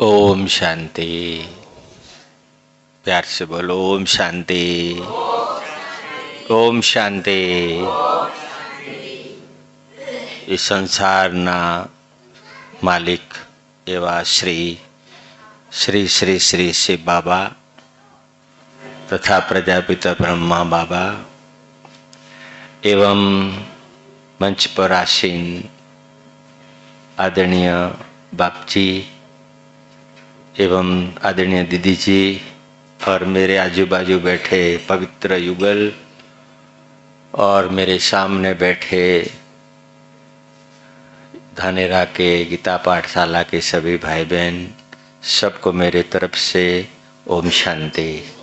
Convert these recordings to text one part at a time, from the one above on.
ओम शांति प्यार से बोलो ओम शांति ओम शांति એ સંસારના માલિક એવા શ્રી શ્રી શ્રી શ્રી શ્રી બાબા તથા પ્રજાપિતા બ્રહ્મા બાબા एवं मंच पर आसीन आदरणीय बाप जी एवं आदरणीय दीदी जी और मेरे आजू बाजू बैठे पवित्र युगल और मेरे सामने बैठे धानेरा के गीता पाठशाला के सभी भाई बहन सबको मेरे तरफ़ से ओम शांति।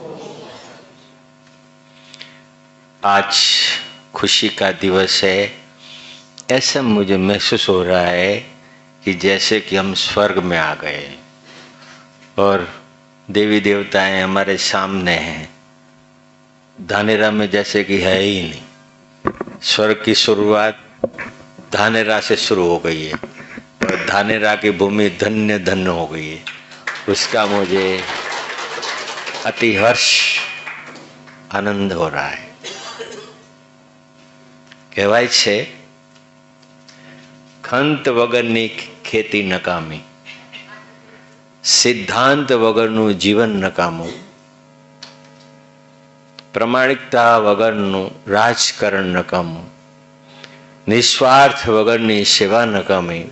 आज खुशी का दिवस है। ऐसा मुझे महसूस हो रहा है कि जैसे कि हम स्वर्ग में आ गए और देवी देवताएं हमारे सामने हैं धानेरा में जैसे कि है ही नहीं स्वर्ग की शुरुआत धानेरा से शुरू हो गई है और धानेरा की भूमि धन्य धन्य हो गई है उसका मुझे अति हर्ष आनंद हो रहा है કહેવાય છે ખંત વગરની ખેતી નકામી સિદ્ધાંત વગરનું જીવન નકામું. પ્રમાણિકતા વગરનું રાજકારણ નકામું. નિસ્વાર્થ વગરની સેવા નકામી.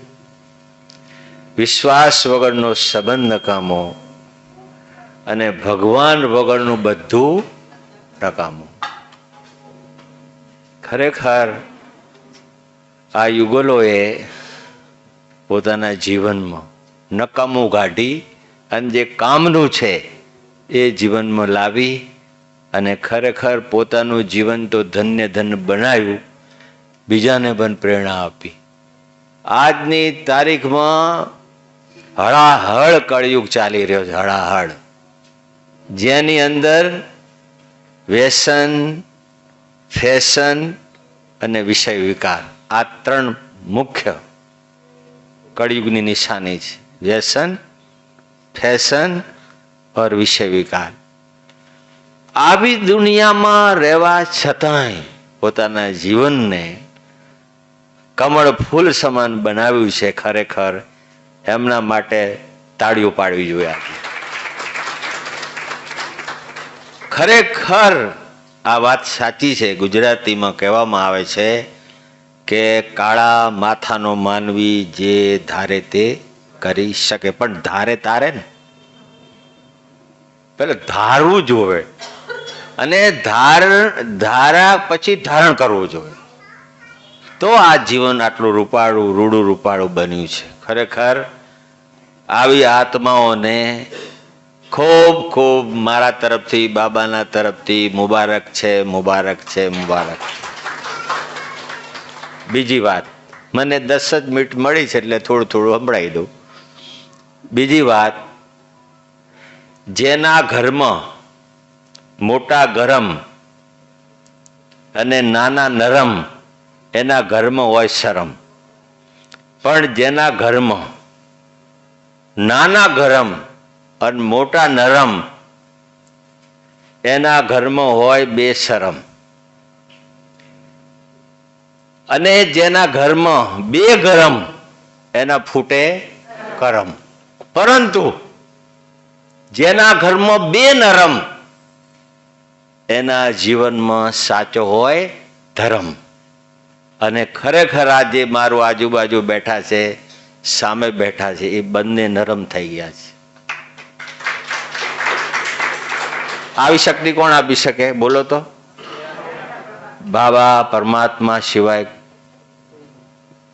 વિશ્વાસ વગરનો સંબંધ નકામો અને ભગવાન વગરનું બધું નકામું. ખરેખર આ યુગલોએ પોતાના જીવનમાં નકામું કાઢી અને જે કામનું છે એ જીવનમાં લાવી અને ખરેખર પોતાનું જીવન તો ધન્ય ધન્ય બનાવ્યું, બીજાને પણ પ્રેરણા આપી. આજની તારીખમાં હળાહળ કળયુગ ચાલી રહ્યો છે, હળાહળ. જેની અંદર વ્યસન, ફેશન અને વિષય વિકાર, આ ત્રણ મુખ્ય કળયુગની નિશાની છે. વ્યસન, ફેશન ઓર વિષય વિકાર આવી દુનિયામાં રહેવા છતાંય પોતાના જીવનને કમળ ફૂલ સમાન બનાવ્યું છે ખરેખર, એમના માટે તાળીઓ પાડવી જોઈએ ખરેખર આ વાત સાચી છે. ગુજરાતીમાં કહેવામાં આવે છે કે કાળા માથાનો માનવી જે ધારે તે કરી શકે, પણ ધારે તારે ને? પેલે ધારવું જોવે. અને ધાર, ધારા પછી ધારણ કરવું જોઈએ તો આ જીવન આટલું રૂપાળું, રૂડું રૂપાળું બન્યું છે. ખરેખર આવી આત્માઓને ખૂબ ખૂબ મારા તરફથી, બાબાના તરફથી મુબારક છે મુબારક છે, મુબારક. બીજી વાત. મને દસ જ મિનિટ મળી છે એટલે થોડું થોડું સંભળાવી દઉં. બીજી વાત, જેના ઘરમાં મોટા ગરમ અને નાના નરમ એના ઘરમાં હોય શરમ. પણ જેના ઘરમાં નાના ગરમ અને મોટા નરમ એના ઘરમાં હોય બે શરમ. અને જેના ઘરમાં બે ગરમ એના ફૂટે કરમ. પરંતુ જેના ઘરમાં બે નરમ, એના જીવનમાં સાચો હોય ધર્મ. અને ખરેખર આજે મારું આજુબાજુ બેઠા છે, સામે બેઠા છે, એ બંને નરમ થઈ ગયા છે. આવી શક્તિ કોણ આપી શકે? બોલો તો. બાબા પરમાત્મા સિવાય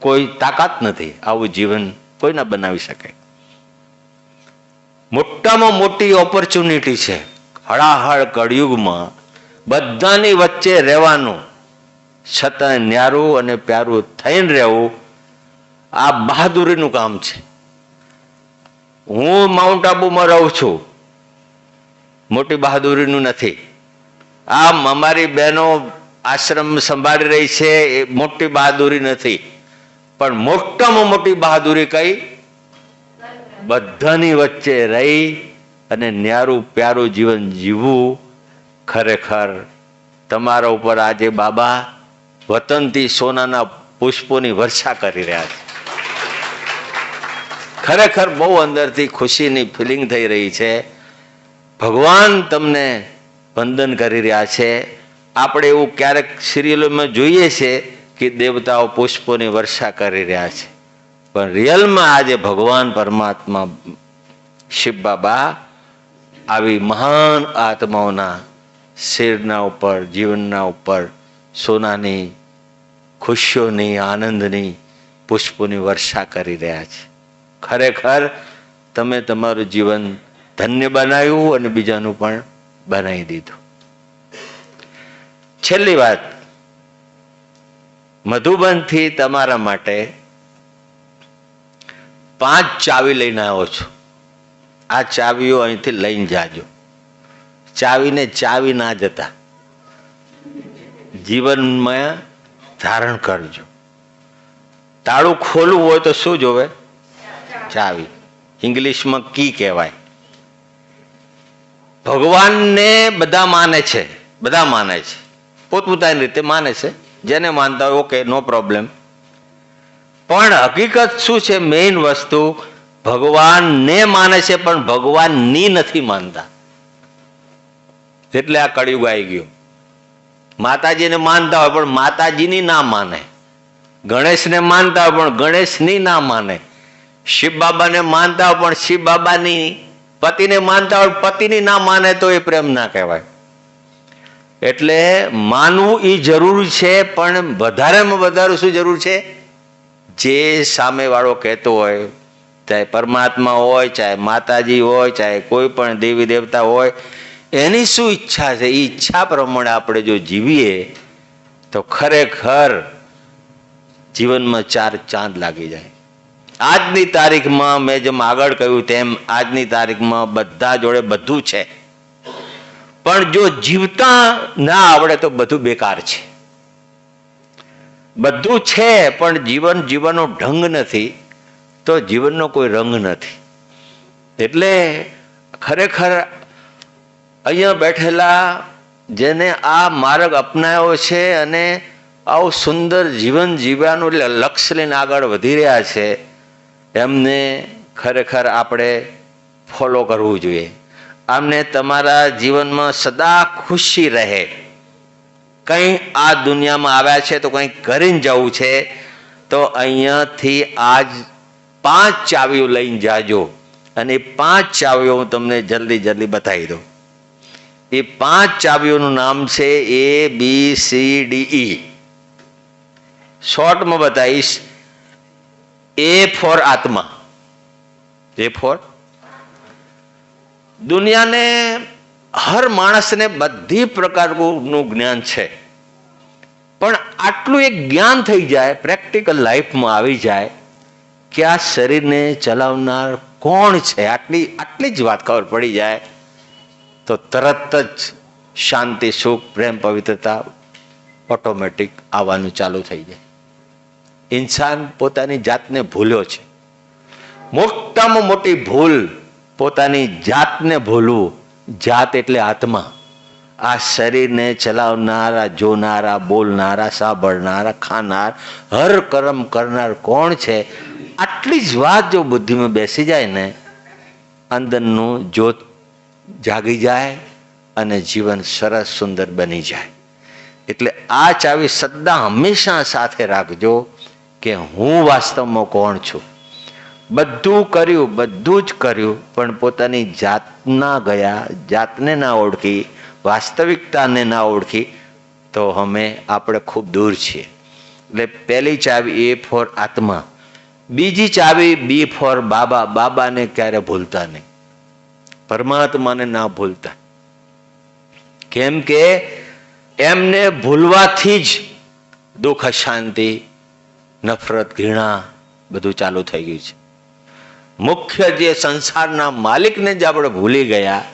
કોઈ તાકાત નથી. આવું જીવન કોઈ ના બનાવી શકે મોટામાં મોટી ઓપોર્ચ્યુનિટી છે. હળાહળ કળયુગમાં બધાની વચ્ચે રહેવાનું, છતાં ન્યારું અને પ્યારું થઈને રહેવું, આ બહાદુરીનું કામ છે. હું માઉન્ટ આબુમાં રહું છું. મોટી બહાદુરીનું નથી. આમ અમારી બહેનો આશ્રમ સંભાળી રહી છે, એ મોટી બહાદુરી નથી. પણ મોટામાં મોટી બહાદુરી કઈ? બધાની વચ્ચે રહી અને ન્યારું પ્યારું જીવન જીવવું ખરેખર તમારા ઉપર આજે બાબા વતનથી સોનાના પુષ્પોની વર્ષા કરી રહ્યા છે. ખરેખર બહુ અંદરથી ખુશીની ફિલિંગ થઈ રહી છે. ભગવાન તમને વંદન કરી રહ્યા છે. આપણે એવું ક્યારેક સિરિયલોમાં જોઈએ છે કે દેવતાઓ પુષ્પોની વર્ષા કરી રહ્યા છે. પણ રિયલમાં આજે ભગવાન પરમાત્મા શિવ બાબા આવી મહાન આત્માઓના શિરના ઉપર, જીવનના ઉપર સોનાની ખુશીઓની, આનંદની પુષ્પોની વર્ષા કરી રહ્યા છે. ખરેખર તમે તમારું જીવન ધન્ય બનાવ્યું અને બીજાનું પણ બનાવી દીધું. છેલ્લી વાત, મધુબનથી તમારા માટે પાંચ ચાવી લઈને આવ્યો છું. આ ચાવીઓ અહીંથી લઈને જાજો. ચાવીને ચાવી ના જતા. જીવનમાં ધારણ કરજો. તાળું ખોલવું હોય તો શું જોવે? ચાવી. ઇંગ્લિશમાં કી કહેવાય. ભગવાનને બધા માને છે. બધા માને છે. પોતપોતાની રીતે માને છે. જેને માનતા હોય ઓકે નો પ્રોબ્લેમ પણ હકીકત શું છે? મેઇન વસ્તુ ભગવાનને માને છે, પણ ભગવાનની નથી માનતા. એટલે આ કળિયુગ આવી ગયું. માતાજીને માનતા હોય, પણ માતાજીની ના માને. ગણેશને માનતા હોય, પણ ગણેશની ના માને. શિવ બાબાને માનતા હોય, પણ શિવ બાબાની પતિને માનતા હોય પતિની ના માને તો એ પ્રેમ ના કહેવાય. એટલે માનવું એ જરૂરી છે, પણ વધારેમાં વધારે શું જરૂર છે? જે સામેવાળો કહેતો હોય, ચાહે પરમાત્મા હોય, ચાહે માતાજી હોય, ચાહે કોઈ પણ દેવી દેવતા હોય, એની શું ઈચ્છા છે? એ ઈચ્છા પ્રમાણે આપણે જો જીવીએ, તો ખરેખર જીવનમાં ચાર ચાંદ લાગી જાય. આજની તારીખમાં મેં જેમ આગળ કહ્યું તેમ આજની તારીખમાં બધા જોડે બધું છે. પણ જો જીવતા ના આવડે તો બધું બેકાર છે. બધું છે, પણ જીવન જીવવાનો ઢંગ નથી, તો જીવનનો કોઈ રંગ નથી. એટલે ખરેખર અહીંયા બેઠેલા જેને આ માર્ગ અપનાવ્યો છે અને આવું સુંદર જીવન જીવવાનું એટલે લક્ષ્ય લઈને આગળ વધી રહ્યા છે, એમને ખરેખર આપણે ફોલો કરવું જોઈએ. આમને તમારા જીવનમાં સદા ખુશી રહે. કંઈ આ દુનિયામાં આવ્યા છે, તો કંઈ કરીને જવું છે, તો અહીંયાથી આજ પાંચ ચાવીઓ લઈને જાજો. અને પાંચ ચાવીઓ હું તમને જલ્દી જલ્દી બતાવી દઉં. એ પાંચ ચાવીઓનું નામ છે એ બી સી ડી ઈ શોર્ટમાં બતાવીશ. એ ફોર આત્મા. એ ફોર દુનિયાને હર માણસને બધી પ્રકારનું જ્ઞાન છે. પણ આટલું એક જ્ઞાન થઈ જાય, પ્રેક્ટિકલ લાઈફમાં આવી જાય, કે આ શરીરને ચલાવનાર કોણ છે? આટલી આટલી જ વાત ખબર પડી જાય, તો તરત જ શાંતિ, સુખ, પ્રેમ, પવિત્રતા ઓટોમેટિક આવવાનું ચાલુ થઈ જાય. ઇન્સાન પોતાની જાતને ભૂલ્યો છે. મોટામાં મોટી ભૂલ પોતાની જાતને ભૂલવું જાત એટલે આત્મા. આ શરીરને ચલાવનારા, જોનારા, બોલનારા, સાંભળનારા, ખાનાર, હર કર્મ કરનાર કોણ છે? આટલી જ વાત જો બુદ્ધિમાં બેસી જાય ને, અંદરનું જોત જાગી જાય અને જીવન સરસ સુંદર બની જાય. એટલે આ ચાવી સદા હંમેશા સાથે રાખજો કે હું વાસ્તવમાં કોણ છું? બધું કર્યું, બધું જ કર્યું, પણ પોતાની જાતના ગયા, જાતને ના ઓળખી, વાસ્તવિકતાને ના ઓળખી, તો અમે આપણે ખૂબ દૂર છીએ. એટલે પહેલી ચાવી એ ફોર આત્મા, બીજી ચાવી બી ફોર બાબા, બાબાને ક્યારે ભૂલતા નહીં. પરમાત્માને ના ભૂલતા. કેમ કે એમને ભૂલવાથી જ દુઃખ અશાંતિ નફરત, ઘૃણા બધું ચાલુ થઈ ગયું છે. મુખ્ય જે સંસારના માલિકને જ આપણે ભૂલી ગયા,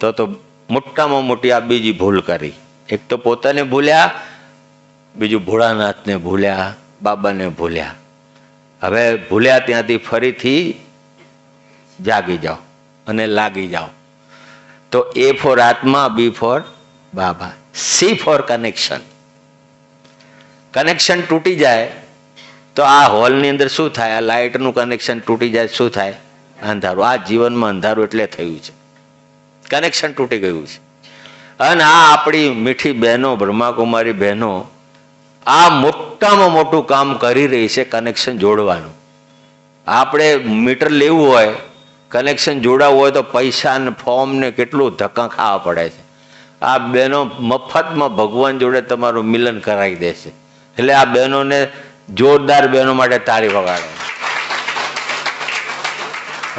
તો તો મોટામાં મોટી આ બીજી ભૂલ કરી. એક તો પોતાને ભૂલ્યા, બીજું ભોળાનાથને ભૂલ્યા, બાબાને ભૂલ્યા. હવે ભૂલ્યા ત્યાંથી ફરીથી જાગી જાઓ અને લાગી જાઓ. તો એ ફોર આત્મા બી ફોર બાબા. સી ફોર કનેક્શન કનેક્શન તૂટી જાય તો આ હોલની અંદર શું થાય? આ લાઇટનું કનેક્શન તૂટી જાય, શું થાય? અંધારું. આ જીવનમાં અંધારું એટલે થયું છે. કનેક્શન તૂટી ગયું છે. અને આ આપણી મીઠી બહેનો, બ્રહ્માકુમારી બહેનો, આ મોટામાં મોટું કામ કરી રહી છે કનેક્શન જોડવાનું. આપણે મીટર લેવું હોય કનેક્શન જોડાવવું હોય તો પૈસા ને ફોર્મ ને કેટલું ધક્કા ખાવા પડે છે. આ બહેનો મફતમાં ભગવાન જોડે તમારું મિલન કરાવી દેશે એટલે આ બહેનોને જોરદાર બહેનો માટે તારી વગાડો.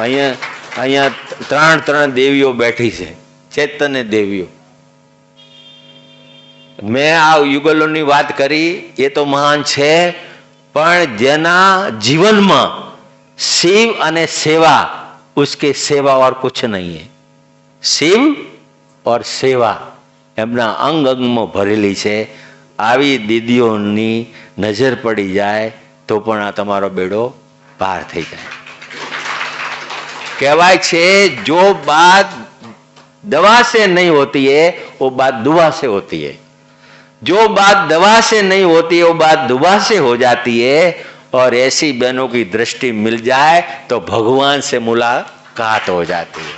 અહીંયા અહીંયા ત્રણ ત્રણ દેવીઓ બેઠી છે. ચેતન દેવીઓ. મેં આ યુગલોની વાત કરી, એ તો મહાન છે, પણ જેના જીવનમાં શિવ અને સેવા, ઉસકે સેવા ઓર કુછ નહીં હે. શિવ ઓર સેવા એમના અંગ અંગમાં ભરેલી છે. આવી દીદીઓની નજર પડી જાય તો પણ આ તમારો બેડો પાર થઈ જાય. કહેવાય છે, જો બાત दवा से नहीं होती है वो बात दुआ से होती है जो बात दवा से नहीं होती है वो बात दुआ से हो जाती है और ऐसी बहनों की दृष्टि मिल जाए तो भगवान से मुलाकात हो जाती है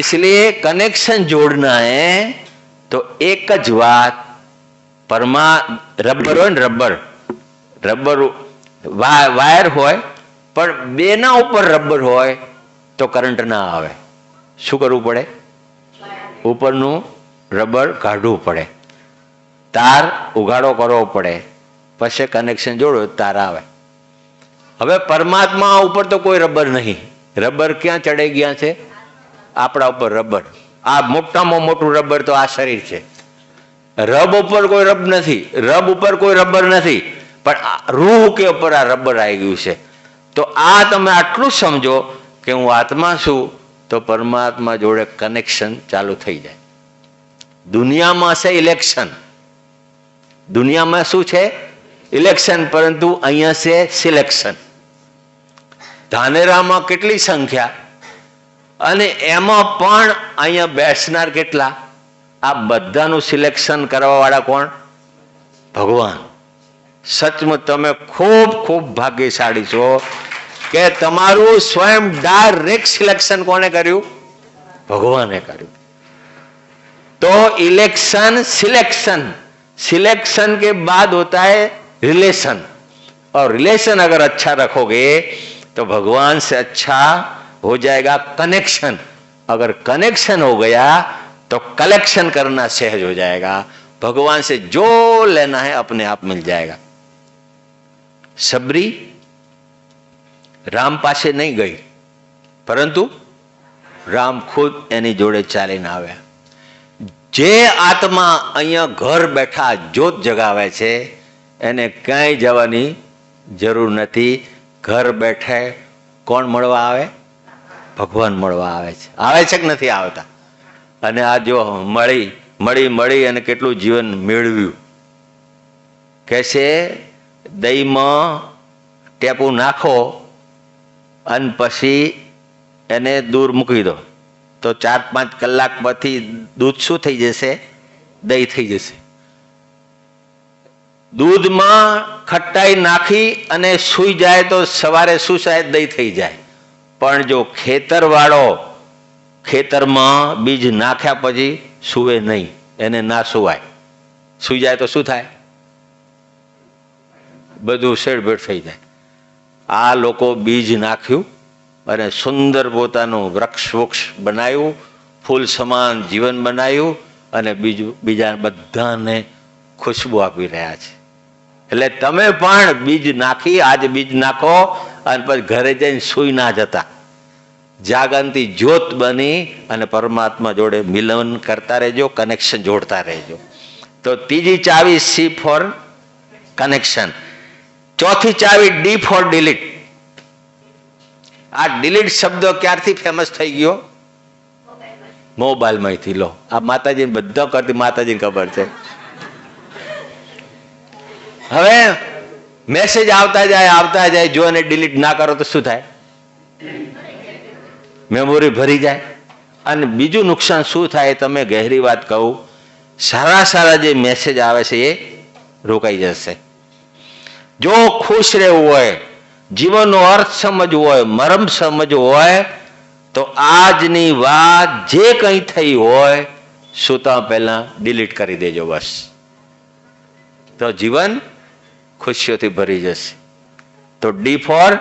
इसलिए कनेक्शन जोड़ना है તો એક જ વાત પરમા રબર હોય ને રબર રબર વાયર હોય, પણ બેના ઉપર રબર હોય તો કરંટ ના આવે. શું કરવું પડે? ઉપરનું રબર કાઢવું પડે. તાર ઉઘાડો કરવો પડે. પછી કનેક્શન જોડો, તાર આવે. હવે પરમાત્મા ઉપર તો કોઈ રબર નહીં. રબર ક્યાં ચડે ગયા છે? આપણા ઉપર રબર. આ મોટામાં મોટું રબર તો આ શરીર છે. રબ ઉપર કોઈ રબ નથી, રબ ઉપર કોઈ રબર નથી, પણ રૂહ કે ઉપર આ રબર આવી ગયું છે. તો આ તમે આટલું સમજો કે હું આત્મા છું, તો પરમાત્મા જોડે કનેક્શન ચાલુ થઈ જાય. દુનિયામાં છે ઇલેક્શન દુનિયામાં શું છે? ઇલેક્શન પરંતુ અહીંયા છે સિલેક્શન ધાનેરામાં કેટલી સંખ્યા? અને એમાં પણ અહીંયા બેસનાર કેટલા આ બધાનું સિલેક્શન કરવા વાળા કોણ ભગવાન સચમુચ તમે ખૂબ ખૂબ ભાગ્યશાળી છો કે તમારું સ્વયં ડાયરેક્ટ સિલેક્શન કોને કર્યું ભગવાને કર્યું तो इलेक्शन सिलेक्शन सिलेक्शन के बाद होता है रिलेशन और रिलेशन अगर अच्छा रखोगे तो भगवान से अच्छा हो जाएगा कनेक्शन अगर कनेक्शन हो गया तो कलेक्शन करना सहज हो जाएगा भगवान से जो लेना है अपने आप मिल जाएगा सबरी રામ પાસે નહીં ગઈ પરંતુ રામ ખુદ એની જોડે ચાલીને આવ્યા જે આત્મા અહીંયા ઘર બેઠા જ્યોત જગાવે છે એને ક્યાંય જવાની જરૂર નથી ઘર બેઠે કોણ મળવા આવે ભગવાન મળવા આવે છે. આવે છે કે નથી આવતા? અને આ જો મળી મળી મળી અને કેટલું જીવન મેળવ્યું. કે છે દહીંમાં ટેપું નાખો અને પછી એને દૂર મૂકી દો. તો ચાર પાંચ કલાક પછી દૂધ શું થઈ જશે? દહીં થઈ જશે. દૂધમાં ખટાઈ નાખી અને સૂઈ જાય તો સવારે શું થાય? દહીં થઈ જાય. પણ જો ખેતરવાળો ખેતરમાં બીજ નાખ્યા પછી સૂવે નહીં, એને ના સુવાય. સૂઈ જાય તો શું થાય? બધું શેડભેડ થઈ જાય. આ લોકો બીજ નાખ્યું અને સુંદર પોતાનું વૃક્ષ વૃક્ષ બનાવ્યું, ફૂલ સમાન જીવન બનાવ્યું અને બીજું, બીજા બધાને ખુશ્બુ આપી રહ્યા છે. એટલે તમે પણ બીજ નાખી, આજ બીજ નાખો અને પછી ઘરે જઈને સુઈ ના જતા. જાગંતી જ્યોત બની અને પરમાત્મા જોડે મિલન કરતા રહેજો કનેક્શન જોડતા રહેજો. તો ત્રીજી ચાવી સી ફોર કનેક્શન ચોથી ચાવી ડી ફોર ડિલીટ આ ડિલીટ શબ્દ ક્યારથી ફેમસ થઈ ગયો? મોબાઈલમાંથી. લો, આ માતાજીને બધા કરતી, માતાજીને ખબર છે. હવે મેસેજ આવતા જાય આવતા જાય, જો એને ડિલીટ ના કરો તો શું થાય? મેમોરી ભરી જાય. અને બીજું નુકસાન શું થાય તમે ગહેરી વાત કહું, સારા સારા જે મેસેજ આવે છે એ રોકાઈ જશે. જો ખુશ રહેવું હોય, જીવનનો અર્થ સમજવો હોય, મરમ સમજવો હોય, તો આજની વાત જે કંઈ થઈ હોય સુતા પહેલા ડિલીટ કરી દેજો બસ. તો જીવન ખુશીઓથી ભરી જશે. તો ડી ફોર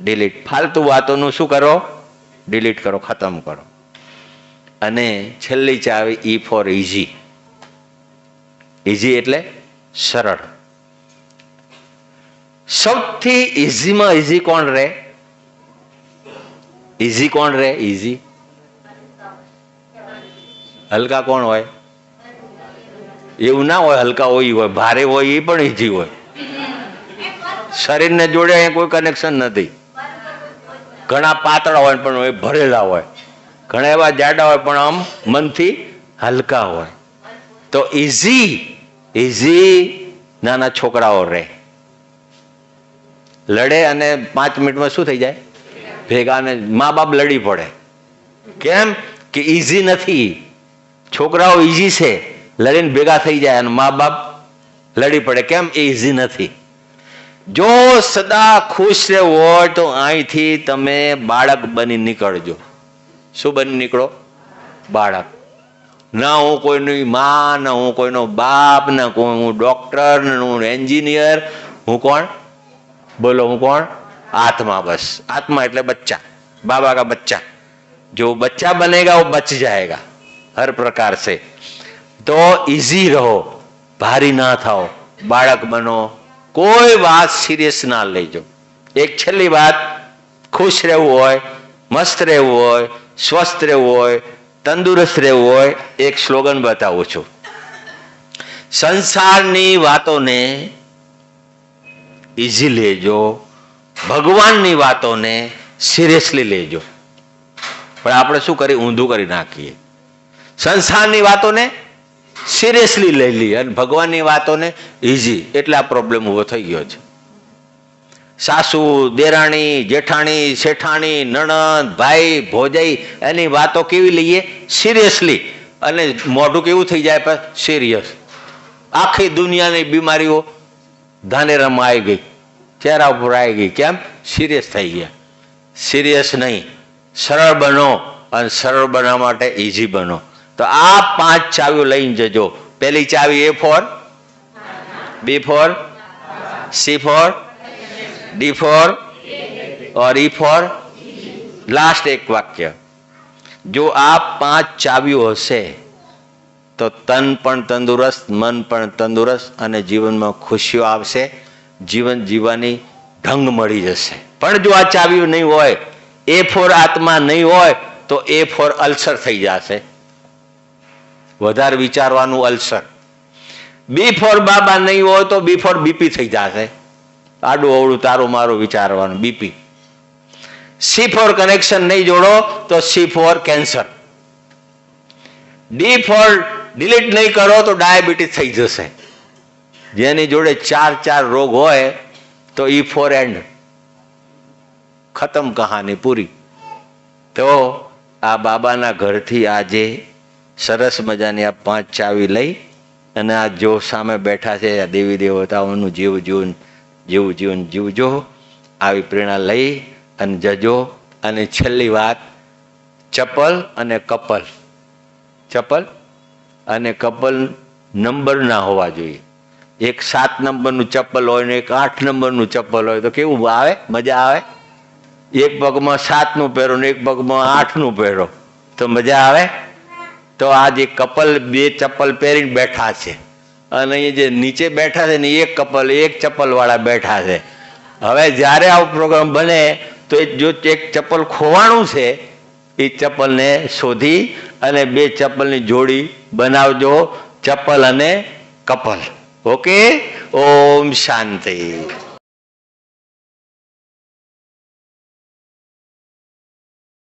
ડિલીટ ફાલતુ વાતોનું શું કરો? ડિલીટ કરો, ખતમ કરો. અને છેલ્લી ચાવી ઈ ફોર ઇઝી ઇઝી એટલે સરળ. સૌથી ઇઝીમાં ઇઝી કોણ રહે? ઇઝી કોણ રહે? ઇઝી હલકા કોણ હોય? એવું ના હોય, હલકા હોય હોય. ભારે હોય એ પણ ઇઝી હોય. શરીરને જોડે અહીંયા કોઈ કનેક્શન નથી. ઘણા પાતળા હોય પણ ભરેલા હોય. ઘણા એવા જાડા હોય પણ આમ મનથી હલકા હોય. તો ઇઝી ઇઝી નાના છોકરાઓ રહે. લડે અને પાંચ મિનિટમાં શું થઈ જાય? ભેગા અને મા બાપ લડી પડે. કેમ? કે ઇઝી નથી. છોકરાઓ ઇઝી છે. લડીને ભેગા થઈ જાય અને મા બાપ લડી પડે. કેમ? એ ઇઝી નથી. જો સદા ખુશ રહેવું હોય તો અહીંથી તમે બાળક બની નીકળજો શું બની નીકળો બાળક ના હું કોઈની માં ના હું કોઈનો બાપ ના કોઈ હું ડોક્ટર ના હું એન્જિનિયર હું કોણ બોલો હું કોણ आत्मा बस आत्मा એટલે बच्चा बाबा का बच्चा जो बच्चा बनेगा वो बच जाएगा हर प्रकार से तो इजी रहो ભારી ના થાઓ બાળક બનો કોઈ વાત સિરિયસ ના લેજો. એક છેલ્લી વાત, ખુશ રહેવું હોય, મસ્ત રહેવું હોય, સ્વસ્થ રહેવું હોય, તંદુરસ્ત રહેવું હોય, એક સ્લોગન બતાવું છું. સંસારની વાતોને ઇઝી લેજો, ભગવાનની વાતોને સિરિયસલી લેજો. પણ આપણે શું કરી, ઊંધું કરી નાખીએ. સંસારની વાતોને સિરિયસલી લઈ લઈએ અને ભગવાનની વાતોને ઇઝી એટલે આ પ્રોબ્લેમ ઊભો થઈ ગયો છે. સાસુ, દેરાણી, જેઠાણી, શેઠાણી, નણંદ, ભાઈ, ભોજાઈ, એની વાતો કેવી લઈએ? સિરિયસલી અને મોઢું કેવું થઈ જાય પણ સિરિયસ આખી દુનિયાની બીમારીઓ ધાનેરામાં આવી ગઈ. ચહેરા ઉપર આવી ગઈ. કેમ? સિરિયસ થઈ ગયા. સિરિયસ નહીં. સરળ બનો અને સરળ બનવા માટે ઇઝી બનો. તો આ પાંચ ચાવીઓ લઈને જજો. પહેલી ચાવી A for? B for? C for? D for? Or E for? Last એક વાક્ય. જો આ પાંચ ચાવીઓ હશે, તો તન પણ તંદુરસ્ત, મન પણ તંદુરસ્ત અને જીવનમાં ખુશીઓ આવશે. જીવન જીવવાની ઢંગ મળી જશે. પણ જો આ ચાવીઓ નહીં હોય, એ ફોર આત્મા નહીં હોય, તો એ ફોર અલ્સર થઈ જશે. વધારે વિચારવાનું અલ્સર. બી ફોર બાબા નહીં હોય તો બી ફોર બીપી થઈ જશે. આડું અવળું તારું મારું વિચારવાનું બીપી સી ફોર કનેક્શન નહીં જોડો તો C for cancer D for delete નહીં કરો તો ડાયાબિટીસ થઈ જશે. જેની જોડે ચાર ચાર રોગ હોય તો ઈ ફોર એન્ડ ખતમ કહાની પૂરી. તો આ બાબાના ઘરથી આજે સરસ મજાની આ પાંચ ચાવી લઈ અને આ જો સામે બેઠા છે આ દેવી દેવતાઓનું જીવ જીવન જીવ જીવન જીવજો, આવી પ્રેરણા લઈ અને જજો. અને છેલ્લી વાત, ચપલ અને કપલ. ચપલ અને કપલ નંબર ના હોવા જોઈએ. એક સાત નંબરનું ચપ્પલ હોય ને એક આઠ નંબરનું ચપ્પલ હોય તો કેવું આવે? મજા આવે? એક પગમાં સાતનું પહેરો ને એક પગમાં આઠનું પહેરો. તો મજા આવે? તો આ જે કપલ, બે ચપ્પલ પહેરીને બેઠા છે. અને અહીં જે નીચે બેઠા છે ને એક કપલ, એક ચપ્પલ વાળા બેઠા છે. હવે જ્યારે આવો પ્રોગ્રામ બને, તો એ જો એક ચપ્પલ ખોવાણું છે, એ ચપ્પલને શોધી અને બે ચપ્પલની જોડી બનાવજો, ચપ્પલ અને કપલ. ઓકે? ઓમ શાંતિ.